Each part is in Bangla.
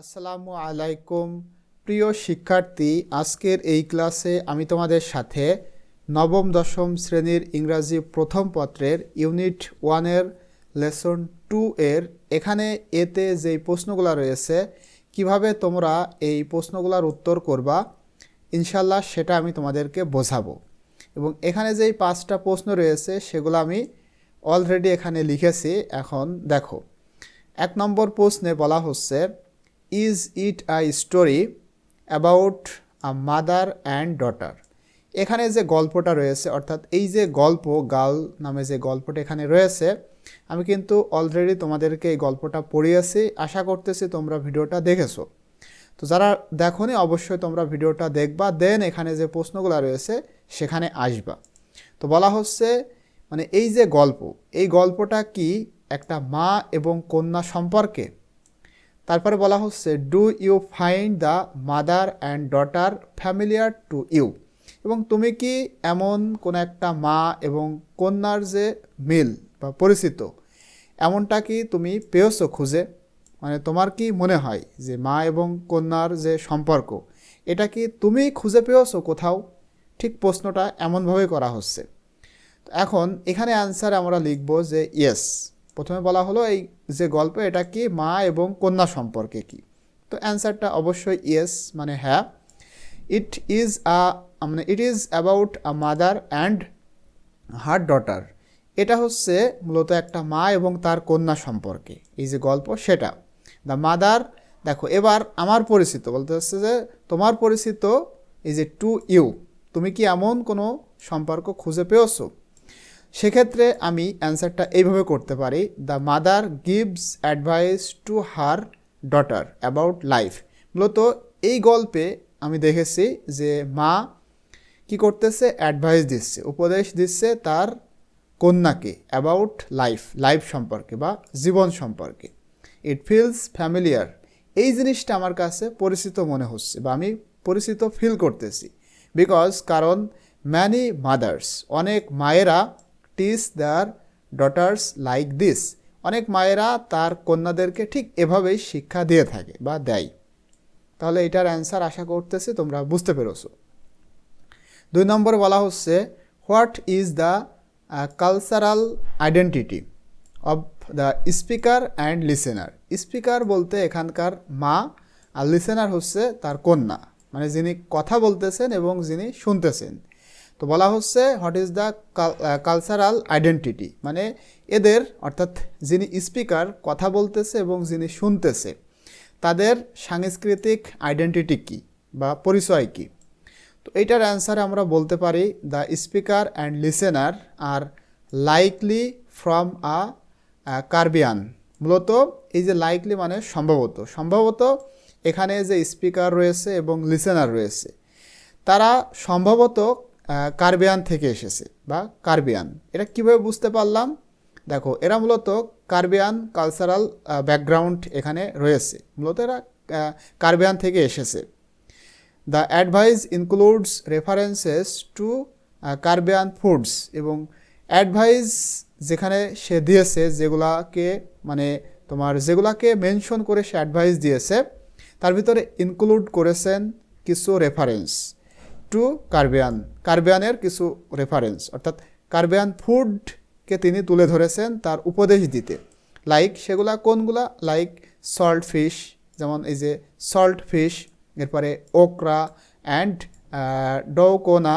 আসসালামু আলাইকুম। প্রিয় শিক্ষার্থী, আজকের এই ক্লাসে আমি তোমাদের সাথে নবম, দশম শ্রেণির ইংরাজি প্রথম পত্রের ইউনিট ওয়ানের লেসন টু এর এখানে এতে যেই প্রশ্নগুলো রয়েছে, কীভাবে তোমরা এই প্রশ্নগুলোর উত্তর করবা ইনশাল্লাহ সেটা আমি তোমাদেরকে বোঝাবো। এবং এখানে যেই পাঁচটা প্রশ্ন রয়েছে, সেগুলো আমি অলরেডি এখানে লিখেছি। এখন দেখো, এক নম্বর প্রশ্নে বলা হচ্ছে is it a story about a mother and daughter এখানে যে গল্পটা রয়েছে, অর্থাৎ এই যে গল্প, গাল নামে যে গল্পটা এখানে রয়েছে, আমি কিন্তু অলরেডি তোমাদেরকে এই গল্পটা পড়িয়েছি। আশা করতেছি তোমরা ভিডিওটা দেখেছ। তো যারা দেখোনি, অবশ্যই তোমরা ভিডিওটা দেখবা, দেন এখানে যে প্রশ্নগুলো রয়েছে, সেখানে আসবা। তো বলা হচ্ছে মানে এই যে গল্প, এই গল্পটা কি একটা মা এবং কন্যা সম্পর্কে? তারপরে বলা হচ্ছে do you find the mother and daughter familiar to you এবং তুমি কি এমন কোনো একটা মা এবং কন্যার যে মিল বা পরিচিত, এমনটা কি তুমি পেয়েছ খুঁজে? মানে তোমার কি মনে হয় যে মা এবং কন্যার যে সম্পর্ক, এটা কি তুমি খুঁজে পেয়েছ কোথাও? ঠিক প্রশ্নটা এমনভাবে করা হচ্ছে। এখন এখানে অ্যান্সার আমরা লিখব যে ইয়েস প্রথমে বলা হলো এই যে গল্প এটা কি, মা এবং কন্যা সম্পর্কে কি? তো অ্যান্সারটা অবশ্যই ইয়েস মানে হ্যাঁ। ইট ইজ আ মানে it is about a mother and her daughter এটা হচ্ছে মূলত একটা মা এবং তার কন্যা সম্পর্কে। এই যে গল্প সেটা। দ্য মাদার দেখো, এবার আমার পরিচিত, বলতে হচ্ছে যে তোমার পরিচিত এই যে টু ইউ তুমি কি এমন কোনো সম্পর্ক খুঁজে পেয়েছ? সেক্ষেত্রে আমি অ্যান্সারটা এইভাবে করতে পারি। The mother gives advice to her daughter about life মূলত এই গল্পে আমি দেখেছি যে মা কি করতেছে অ্যাডভাইস দিচ্ছে, উপদেশ দিচ্ছে তার কন্যাকে অ্যাবাউট লাইফ লাইফ সম্পর্কে বা জীবন সম্পর্কে। ইট ফিলস ফ্যামিলিয়ার এই জিনিসটা আমার কাছে পরিচিত মনে হচ্ছে বা আমি পরিচিত ফিল করতেছি। বিকজ কারণ ম্যানি মাদার্স অনেক মায়েরা tease their daughters like this অনেক মায়েরা তার কন্যাদেরকে ঠিক এভাবেই শিক্ষা দিয়ে থাকে বা দেয়। তাহলে এটার অ্যান্সার আশা করতেছি তোমরা বুঝতে পেরেছ। দুই নম্বর বলা হচ্ছে, what is the cultural identity of the speaker and listener speaker বলতে এখানকার মা, আর লিসেনার হচ্ছে তার কন্যা। মানে যিনি কথা বলতেছেন এবং যিনি শুনতেছেন। তো বলা হচ্ছে what is the cultural identity? মানে এদের, অর্থাৎ যিনি স্পিকার, কথা বলতেছে এবং যিনি শুনতেছে, তাদের সাংস্কৃতিক আইডেন্টিটি কী বা পরিচয় কী? তো এইটার অ্যান্সার আমরা বলতে পারি the speaker and listener are likely from uh, Caribbean. মূলত এই যে লাইকলি মানে সম্ভবত সম্ভবত এখানে যে স্পিকার রয়েছে এবং লিসেনার রয়েছে, তারা সম্ভবত কার্বিয়ান থেকে এসেছে বা কার্বিয়ান। এটা কীভাবে বুঝতে পারলাম? দেখো, এরা মূলত কার্বিয়ান কালচারাল ব্যাকগ্রাউন্ড এখানে রয়েছে। মূলত এরা কার্বিয়ান থেকে এসেছে। The advice includes references to Caribbean foods এবং অ্যাডভাইস যেখানে সে দিয়েছে, যেগুলাকে মানে তোমার যেগুলাকে মেনশন করে সে অ্যাডভাইস দিয়েছে, তার ভিতরে ইনক্লুড করেছেন কিছু রেফারেন্স টু কার্বিয়ান কার্বিয়ানের কিছু রেফারেন্স অর্থাৎ কার্বিয়ান ফুডকে তিনি তুলে ধরেছেন তার উপদেশ দিতে। লাইক সেগুলা কোনগুলা? লাইক সল্ট ফিশ যেমন এই যে সল্ট ফিশ এরপরে okra and ducana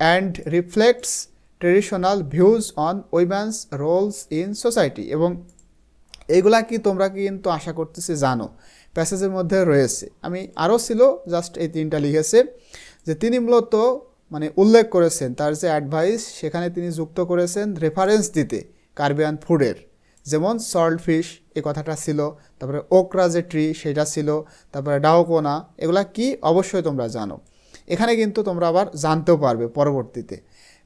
and reflects traditional views on women's roles in society এবং এইগুলা কি তোমরা কিন্তু আশা করতেছি জানো। প্যাসেজের মধ্যে রয়েছে। আমি আরও ছিল জাস্ট এই তিনটা লিখেছে। যে তিনি মূলত মানে উল্লেখ করেছেন, তার যে অ্যাডভাইস সেখানে তিনি যুক্ত করেছেন রেফারেন্স দিতে কার্বিয়ান ফুডের যেমন সল্ট ফিশ এই কথাটা ছিল, তারপরে ওকরা যে ট্রি সেটা ছিল, তারপরে ডাওকোনা এগুলা কি? অবশ্যই তোমরা জানো। এখানে কিন্তু তোমরা আবার জানতেও পারবে পরবর্তীতে।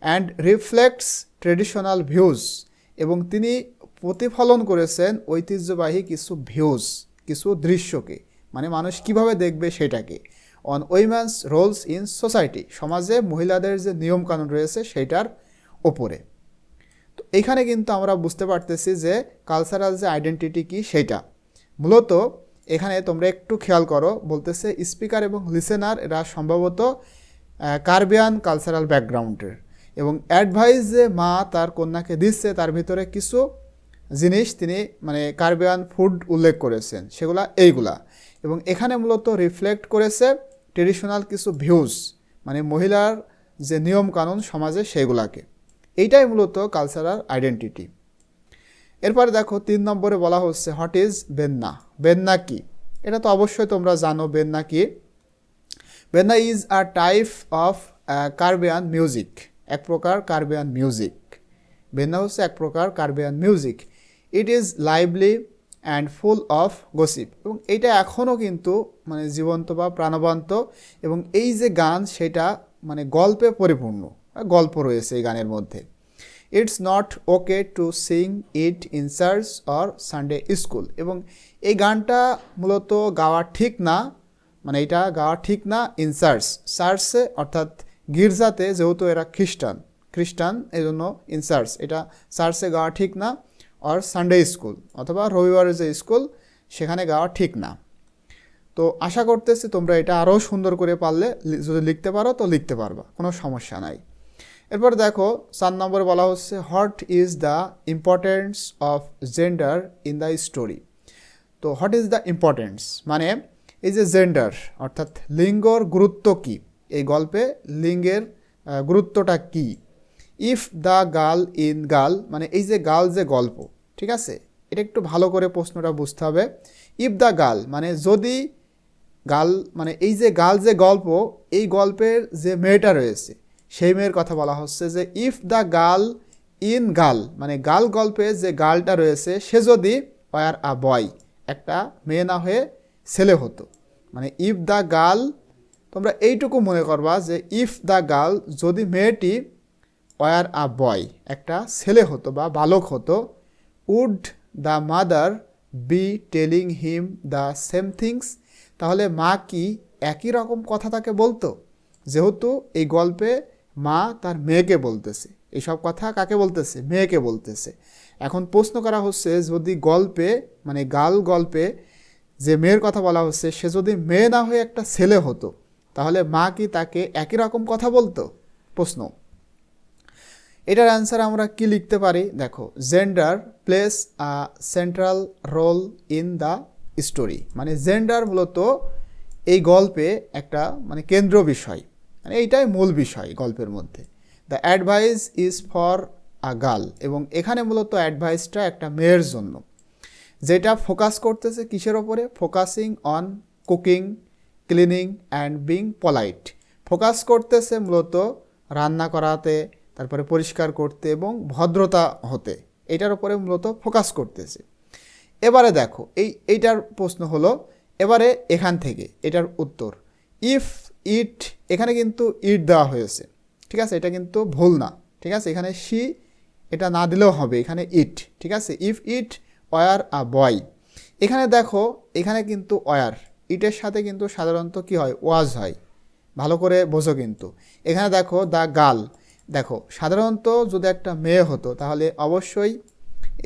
অ্যান্ড রিফ্লেক্টস ট্রেডিশনাল ভিউজ এবং তিনি প্রতিফলন করেছেন ঐতিহ্যবাহী কিছু ভিউজ কিছু দৃশ্যকে। মানে মানুষ কীভাবে দেখবে সেটাকে? On women's roles in society সমাজে মহিলাদের যে নিয়মকানুন রয়েছে সেইটার ওপরে। তো এইখানে কিন্তু আমরা বুঝতে পারতেছি যে কালচারাল যে আইডেন্টিটি কি সেইটা। মূলত এখানে তোমরা একটু খেয়াল করো, বলতেছে স্পিকার এবং লিসেনার এরা সম্ভবত কার্বিয়ান কালচারাল ব্যাকগ্রাউন্ডের এবং অ্যাডভাইস যে মা তার কন্যাকে দিচ্ছে, তার ভিতরে কিছু জিনিস তিনি মানে কার্বিয়ান ফুড উল্লেখ করেছেন, সেগুলা এইগুলা। এবং এখানে মূলত রিফ্লেক্ট করেছে ট্রেডিশনাল কিছু ভিউজ মানে মহিলার যে নিয়ম কানুন সমাজে সেগুলাকে এইটাই মূলত কালচারাল আইডেন্টিটি এরপরে দেখো তিন নম্বরে বলা হচ্ছে হোয়াট ইজ বেন্না বেন্না কি? এটা তো অবশ্যই তোমরা জানো বেন্না কি? Benna is a type of Caribbean music এক প্রকার কার্বিয়ান মিউজিক বেন্না হচ্ছে এক প্রকার Caribbean music it is lively and full of gossip এবং এটা এখনও কিন্তু মানে জীবন্ত বা প্রাণবন্ত এবং এই যে গান, সেটা মানে গল্পে পরিপূর্ণ গল্প রয়েছে এই গানের মধ্যে। It's not okay to sing it in or Sunday school এবং এই গানটা মূলত গাওয়া ঠিক না মানে এটা গাওয়া ঠিক না ইন চার্চ অর্থাৎ গির্জাতে যেহেতু এরা খ্রিস্টান খ্রিস্টান এই জন্য ইন চার্চ এটা চার্চে গাওয়া ঠিক না। অর সানডে স্কুল অথবা রবিবারের যে স্কুল সেখানে গাওয়া ঠিক না। তো আশা করতেছি তোমরা এটা আরও সুন্দর করে পারলে যদি লিখতে পারো তো লিখতে পারবা, কোনো সমস্যা নাই। এরপর দেখো, চার নম্বরে বলা হচ্ছে what is the importance of gender in the story তো হোয়াট ইজ দ্য ইম্পর্টেন্স মানে এই যে জেন্ডার অর্থাৎ লিঙ্গর গুরুত্ব কী? এই গল্পে লিঙ্গের গুরুত্বটা কী? If the girl in girl মানে এই যে গার্ল যে গল্প, ঠিক আছে? এটা একটু ভালো করে প্রশ্নটা বুঝতে হবে। ইফ দ্য গার্ল মানে যদি গাল মানে এই যে গাল যে গল্প, এই গল্পের যে মেয়েটা রয়েছে, সেই মেয়ের কথা বলা হচ্ছে যে if the girl in girl মানে গাল গল্পে যে গার্লটা রয়েছে, সে যদি ওয়ার আ বয় একটা মেয়ে না হয়ে ছেলে হতো। মানে ইফ দ্য গার্ল তোমরা এইটুকু মনে করবা যে ইফ দ্য গার্ল যদি মেয়েটি ওয়ার আ বয়। একটা ছেলে হতো বা বালক হতো। Would the mother be telling him the same things. তাহলে মা কি একই রকম কথা তাকে বলতো? যেহেতু এই গল্পে মা তার মেয়েকে বলতেছে। এইসব কথা কাকে বলতেছে? মেয়েকে বলতেছে। এখন প্রশ্ন করা হচ্ছে, যদি গল্পে মানে গাল গল্পে যে মেয়ের কথা বলা হচ্ছে, সে যদি মেয়ে না হয়ে একটা ছেলে হতো, তাহলে মা কি তাকে একই রকম কথা বলতো? প্রশ্ন। এটার অ্যান্সার আমরা কি লিখতে পারি? দেখো gender plays a central role in the story মানে জেন্ডার মূলত এই গল্পে একটা মানে কেন্দ্র বিষয়। মানে এইটাই মূল বিষয় গল্পের মধ্যে। The advice is for a girl এবং এখানে মূলত অ্যাডভাইসটা একটা মেয়ের জন্য। যেটা ফোকাস করতেছে কিসের ওপরে? Focusing on cooking cleaning and being polite focus করতেছে মূলত রান্না করাতে তারপরে পরিষ্কার করতে এবং ভদ্রতা হতে, এটার উপরে মূলত ফোকাস করতেছে। এবারে দেখো, এই, এইটার প্রশ্ন হলো, এবারে এখান থেকে এটার উত্তর ইফ ইট এখানে কিন্তু ইট দেওয়া হয়েছে, ঠিক আছে? এটা কিন্তু ভুল না, ঠিক আছে? এখানে সি এটা না দিলেও হবে, এখানে ইট ঠিক আছে? ইফ ইট ওয়ার আ বয় এখানে দেখো, এখানে কিন্তু ওয়ার ইটের সাথে কিন্তু সাধারণত কি হয়? ওয়াজ হয়, ভালো করে বোঝো কিন্তু। এখানে দেখো দ্য গার্ল দেখো, সাধারণত যদি একটা মেয়ে হতো, তাহলে অবশ্যই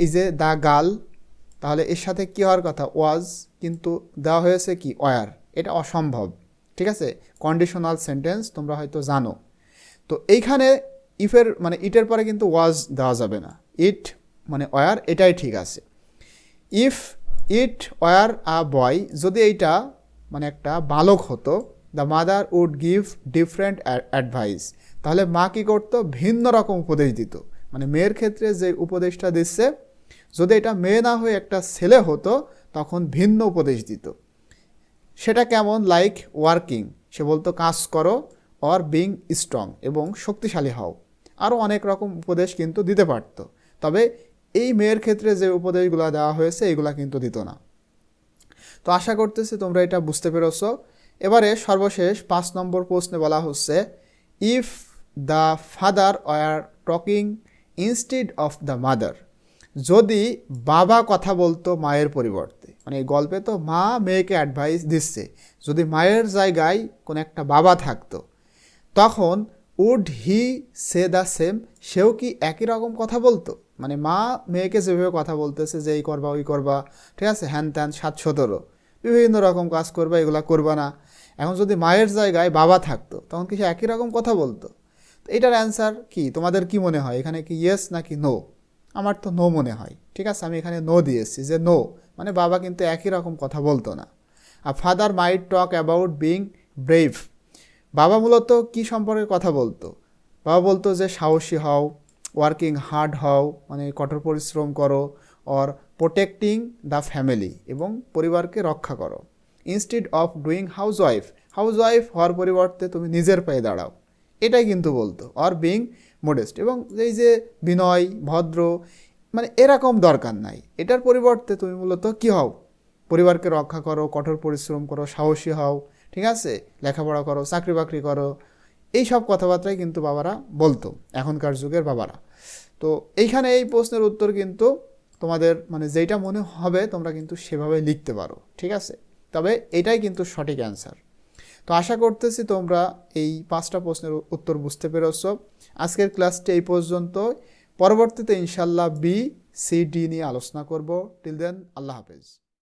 এই যে দ্য গার্ল, তাহলে এর সাথে কি হওয়ার কথা? ওয়াজ, কিন্তু দেওয়া হয়েছে কি? ওয়ার। এটা অসম্ভব, ঠিক আছে? কন্ডিশনাল সেন্টেন্স, তোমরা হয়তো জানো। তো এইখানে ইফের মানে ইটের পরে কিন্তু ওয়াজ দেওয়া যাবে না। ইট মানে ওয়ার, এটাই ঠিক আছে। ইফ ইট, ওয়ার আ বয়, যদি এইটা মানে একটা বালক হতো, the mother would give different advice. তাহলে মা কী করতো? ভিন্ন রকম উপদেশ দিত। মানে মেয়ের ক্ষেত্রে যে উপদেশটা দিচ্ছে, যদি এটা মেয়ে না হয়ে একটা ছেলে হতো, তখন ভিন্ন উপদেশ দিত। সেটা কেমন? লাইক ওয়ার্কিং সে বলতো, কাজ করো অর বিং স্ট্রং এবং শক্তিশালী হও। আরও অনেক রকম উপদেশ কিন্তু দিতে পারতো। তবে এই মেয়ের ক্ষেত্রে যে উপদেশগুলো দেওয়া হয়েছে, এগুলা কিন্তু দিত না। তো আশা করতেছি তোমরা এটা বুঝতে পেরেছ। এবারে সর্বশেষ পাঁচ নম্বর প্রশ্নে বলা হচ্ছে if the father are talking instead of the mother. যদি বাবা কথা বলতো মায়ের পরিবর্তে। মানে এই গল্পে তো মা মেয়েকে অ্যাডভাইস দিচ্ছে, যদি মায়ের জায়গায় কোনো একটা বাবা থাকতো, তখন would he say the same সেও কি একই রকম কথা বলতো? মানে মা মেয়েকে যেভাবে কথা বলতেছে, যে এই করবা, ওই করবা, ঠিক আছে? হ্যান ত্যান, সাত সতেরো, বিভিন্ন রকম কাজ করবা, এগুলা করবা না। এখন যদি মায়ের জায়গায় বাবা থাকতো, তখন কি সে একই রকম কথা বলতো? এটার অ্যান্সার কি? তোমাদের কি মনে হয়? এখানে কি ইয়েস নাকি নো আমার তো নো মনে হয়। ঠিক আছে? আমি এখানে নো দিয়েছি যে নো মানে বাবা কিন্তু একই রকম কথা বলতো না। আর father might talk about being brave বাবা মূলত কি সম্পর্কে কথা বলতো? বাবা বলতো যে সাহসী হও ওয়ার্কিং হার্ড হও মানে কঠোর পরিশ্রম করো অর প্রোটেক্টিং দ্য ফ্যামিলি এবং পরিবারকে রক্ষা করো। Instead of doing housewife housewife হওয়ার পরিবর্তে তুমি নিজের পায়ে দাঁড়াও। এটাই কিন্তু বলতো অর বিং মোডেস্ট এবং এই যে বিনয়, ভদ্র মানে এরকম দরকার নাই। এটার পরিবর্তে তুমি মূলত কী হও? পরিবারকে রক্ষা করো, কঠোর পরিশ্রম করো, সাহসী হও, ঠিক আছে? লেখাপড়া করো, চাকরি বাকরি করো। এই সব কথাবার্তাই কিন্তু বাবারা বলতো, এখনকার যুগের বাবারা। তো এইখানে এই প্রশ্নের উত্তর কিন্তু তোমাদের মানে যেইটা মনে হবে তোমরা কিন্তু সেভাবে লিখতে পারো, ঠিক আছে? তবে এটাই কিন্তু সঠিক অ্যান্সার তো আশা করতেছি তোমরা এই পাঁচটা প্রশ্নের উত্তর বুঝতে পেরেছ। আজকের ক্লাসটি এই পর্যন্ত পরবর্তীতে ইনশাল্লাহ বি, সি, ডি নিয়ে আলোচনা করব। টিল দেন আল্লাহ হাফেজ।